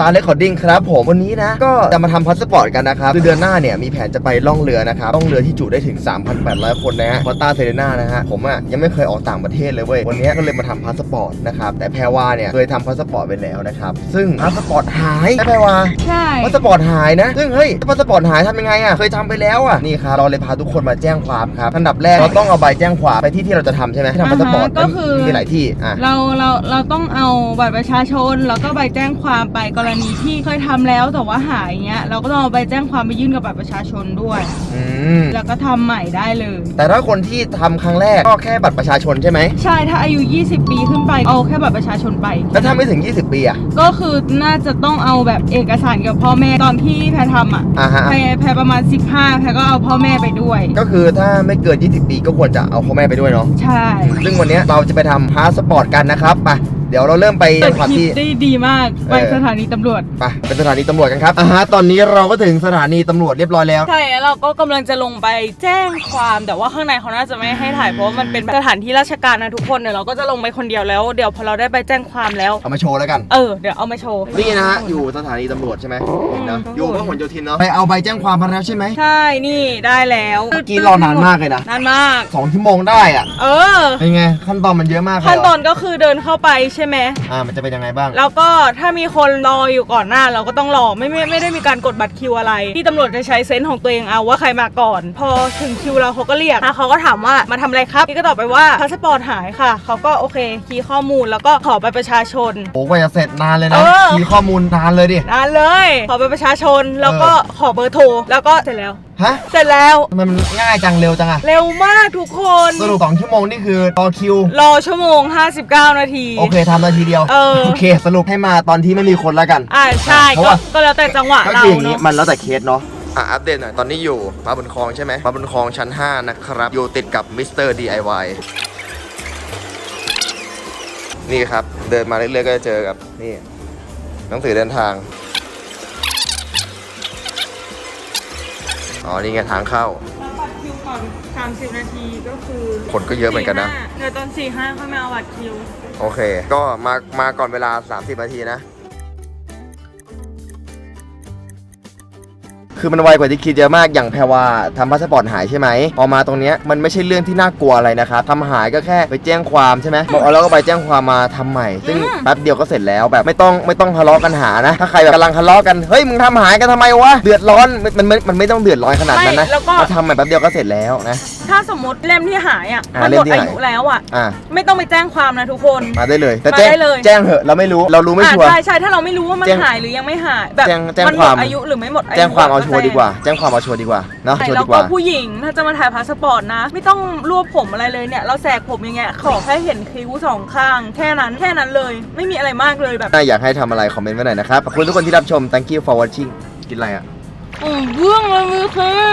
ตาเลคคอร์ดิ้งครับผมวันนี้นะ ก็จะมาทำพาสปอร์ตกันนะครับคือเดือนหน้าเนี่ย มีแผนจะไปล่องเรือนะครับล่องเรือที่จุได้ถึง 3,800 คนนะฮะพอต้าเซเรนานะฮะ ผมอะ ยังไม่เคยออกต่างประเทศเลยเว้ย วันนี้ก็เลยมาทำพาสปอร์ตนะครับ แต่แพรวาเนี่ย เคยทำพาสปอร์ตไปแล้วนะครับ ซึ่งพาสปอร์ตหายนะแพรวาใช่พาสปอร์ตหายนะ ซึ่งเฮ้ยพาสปอร์ตหายทำยังไงอะเคยทำไปแล้วอะนี่ครับเราเลยพาทุกคนมาแจ้งความครับอันดับแรกเราต้องเอาใบแจ้งความไปที่ที่เราจะทำใช่ไหมที่ทำพาสปอร์ตาฮะก็คือมันมีหลายที่อะเราเราเราต้องเอาบัตรประชาชนแล้วก็ใบแจ้งความไปกรณีที่เคยทำแล้วแต่ว่าหายเงี้ยเราก็ต้องเอาใบแจ้งความไปยื่นกับบัตรประชาชนด้วย อืมแล้วก็ทำใหม่ได้เลย แต่ถ้าคนที่ทำครั้งแรกก็แค่บัตรประชาชนใช่ไหม ใช่ถ้าอายุ 20 ปีขึ้นไปเอาแค่บัตรประชาชนไป แล้วถ้าไม่ถึง 20 ปีอะ ก็คือน่าจะต้องเอาแบบเอกสารกับพ่อแม่ตอนที่แพรทำอะอ่าฮะ แพรแพรประมาณ 15แพรก็เอาพ่อแม่ไปด้วย ก็คือถ้าไม่เกิน 20 ปีก็ควรจะเอาพ่อแม่ไปด้วยเนาะ ใช่ ซึ่งวันนี้เราจะไปทำพาสปอร์ตกันนะครับไปเดี๋ยวเราเริ่มไปเปิดความคลิปที่ ได้ดีมากไปเออ สถานีตำรวจ ไปเป็นสถานีตำรวจกันครับอ่าฮะตอนนี้เราก็ถึงสถานีตำรวจเรียบร้อยแล้ว ใช่แล้วเราก็กำลังจะลงไปแจ้งความแต่ว่าข้างในเขาน่าจะไม่ให้ถ่ายเพราะว่ามันเป็นแบบสถานที่ราชการนะทุกคนเดี๋ยวเราก็จะลงไปคนเดียวแล้ว เดี๋ยวพอเราได้ไปแจ้งความแล้ว เอามาโชว์แล้วกัน เออเดี๋ยวเอามาโชว์ นี่นะฮะอยู่สถานีตำรวจใช่ไหมนะอืมอยู่พหลโยธินเนาะไปเอาใบแจ้งความมาแล้วใช่ไหมใช่นี่ได้แล้วเมื่อกี้รอนานมากเลยนะนานมาก สองชั่วโมงได้อะเออ เป็นไง ขั้นตอนมันเยอะมากเลยเหรขั้นตอนก็คือเดินเข้าไปใช่ไหมอ่ามันจะเป็นยังไงบ้าง แล้วก็ถ้ามีคนรออยู่ก่อนหน้าเราก็ต้องรอไม่ไม่ไม่ได้มีการกดบัตรคิวอะไร ที่ตำรวจจะใช้เซนส์ของตัวเองเอาว่าใครมาก่อน พอถึงคิวเราเขาก็เรียกแล้วเขาก็ถามว่ามาทำอะไรครับพี่ก็ตอบไปว่าพาสปอร์ตหายค่ะเขาก็โอเคคีย์ข้อมูลแล้วก็ขอไปประชาชน โอ้กว่าจะเสร็จนานเลยนะเออ มีข้อมูลนานเลยดิ นานเลย ขอไปประชาชนแล้วก็ขอเบอร์โทรแล้วก็เสร็จแล้วฮะเสร็จแล้ว ทำไมมันง่ายจังเร็วจังอะเร็วมากทุกคน สรุปสองชั่วโมงนี่คือรอคิว รอชั่วโมง 59 นาที โอเคทำนาทีเดียว เออ โอเค สรุปให้มาตอนที่ไม่มีคนแล้วกัน อ่าใช่เพราะก็ว่า ก็แล้วแต่จังหวะก็เราคืออย่างนี้เนาะ มันแล้วแต่เคสเนาะ อะอัปเดตหน่อย ตอนนี้อยู่มาบนคลองใช่ไหมมาบนคลองชั้น 5 นะครับ อยู่ติดกับมิสเตอร์ DIY นี่ครับ เดินมาเรื่อยๆ ก็จะเจอกับ นี่ หนังสือเดินทาง อ๋อ นี่ไงทางเข้าแล้วบัตรคิวก่อน 30 นาทีก็คือคนก็เยอะเหมือนกันนะ45เดี๋ยวตอน45ค่อยมาเอาบัตรคิว โอเค ก็มามาก่อนเวลา 30 นาทีนะ คือมันไวกว่าที่คิดเยอะมากอย่างแพรว่าทำพาสปอร์ตหายใช่ไหมพอมาตรงเนี้ยมันไม่ใช่เรื่องที่น่ากลัวอะไรนะครับทำหายก็แค่ไปแจ้งความใช่ไหมบอกเอาแล้วก็ไปแจ้งความมาทำใหม่ ซึ่งอืมแป๊บเดียวก็เสร็จแล้วแบบไม่ต้องไม่ต้องทะเลาะกันหานะ ถ้าใครแบบกำลังทะเลาะกันเฮ้ยมึงทำหายกันทำไมวะเดือดร้อนมันมันมันมันไม่ต้องเดือดร้อนขนาดนั้นนะไม่แล้วก็ มาทำใหม่แป๊บเดียวก็เสร็จแล้วนะ ถ้าสมมติเล่มที่หายอะอ่ามันเล่หมมดที่อาหาย ยุแล้วอะ อะไม่ต้องไปแจ้งความนะทุกคน มาได้เลยแต่มาแจ้งได้เลย แจ้งเหอะเราไม่รู้เรารู้ไม่อ่าชัวร์ใช่ใช่ถ้าเราไม่รู้ว่ามันแจ้งหายหรือยังไม่หายแบบแจ้งแจ้งมันหคมวาดม อายุหรือไม่หมดอายุแจ้งความเอาชัวร์แจ้งดีกว่า แจ้งความเอาชัวร์ดีกว่าเนาะใช่ชัวร์แล้วดีกก็ว่า ผู้หญิงถ้าจะมาถ่ายพาสปอร์ตนะ ไม่ต้องรวบผมอะไรเลยเนี่ย เราแสกผมอย่างเงี้ยขอแค่เห็นคิ้วสองข้าง แค่นั้นแค่นั้นเลย ไม่มีอะไรมากเลยแบบถ้าอยากให้ทำอะไรคอมเมนต์ไว้หน่อยนะครับ ขอบคุณทุกคนที่รับชม thank you for watching กินอะไรอะ อืมเรื่องเลยมือคือ